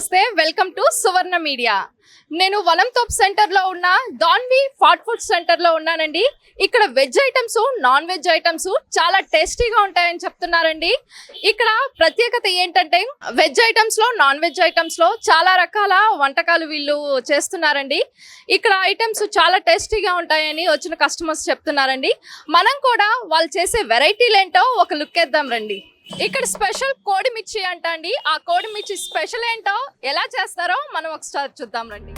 నమస్తే welcome to Suvarna media. నేను వనంతోప్ సెంటర్లో ఉన్న దాన్వి ఫాట్ ఫుడ్ సెంటర్లో ఉన్నానండి. ఇక్కడ veg items non veg items చాలా టేస్టీగా ఉంటాయని చెప్తున్నారండి. ఇక్కడ ప్రత్యేకత ఏంటంటే వెజ్ ఐటమ్స్లో నాన్ వెజ్ ఐటమ్స్లో చాలా రకాల వంటకాలు వీళ్ళు చేస్తున్నారండి. ఇక్కడ ఐటమ్స్ చాలా టేస్టీగా ఉంటాయని వచ్చిన కస్టమర్స్ చెప్తున్నారండి. మనం కూడా వాళ్ళు చేసే వెరైటీలు ఏంటో ఒక లుక్ వేద్దాం రండి. ఇక్కడ స్పెషల్ కోడి మిర్చి అంట అండి. ఆ కోడి మిర్చి స్పెషల్ ఏంటో ఎలా చేస్తారో మనం ఒకసారి చూద్దాం రండి.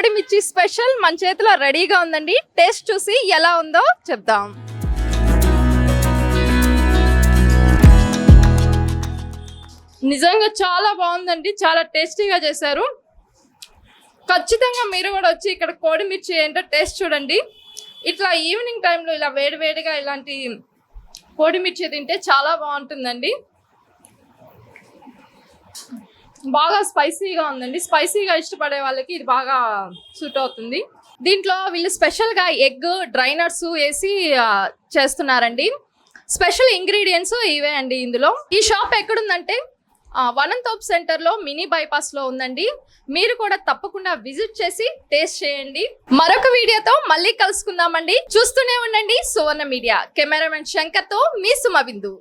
కోడి మిర్చి స్పెషల్ మన చేతిలో రెడీగా ఉందండి. టేస్ట్ చూసి ఎలా ఉందో చెప్దాం. నిజంగా చాలా బాగుందండి. చాలా టేస్టీగా చేశారు. ఖచ్చితంగా మీరు కూడా వచ్చి ఇక్కడ కోడి మిర్చి ఏంటో టేస్ట్ చూడండి. ఇట్లా ఈవినింగ్ టైంలో ఇలా వేడివేడిగా ఇలాంటి కోడి మిర్చి తింటే చాలా బాగుంటుందండి. బాగా స్పైసీగా ఉందండి. స్పైసీగా ఇష్టపడే వాళ్ళకి ఇది బాగా సూట్ అవుతుంది. దీంట్లో వీళ్ళు స్పెషల్గా ఎగ్ డ్రై నట్స్ వేసి చేస్తున్నారండి. స్పెషల్ ఇంగ్రీడియంట్స్ ఇవే అండి ఇందులో. ఈ షాప్ ఎక్కడుందంటే వనంతోప్ సెంటర్లో మినీ బైపాస్లో ఉందండి. మీరు కూడా తప్పకుండా విజిట్ చేసి టేస్ట్ చేయండి. మరొక వీడియోతో మళ్ళీ కలుసుకుందామండి. చూస్తూనే ఉండండి సువర్ణ మీడియా. కెమెరామెన్ శంకర్తో మీ సుమ బిందు.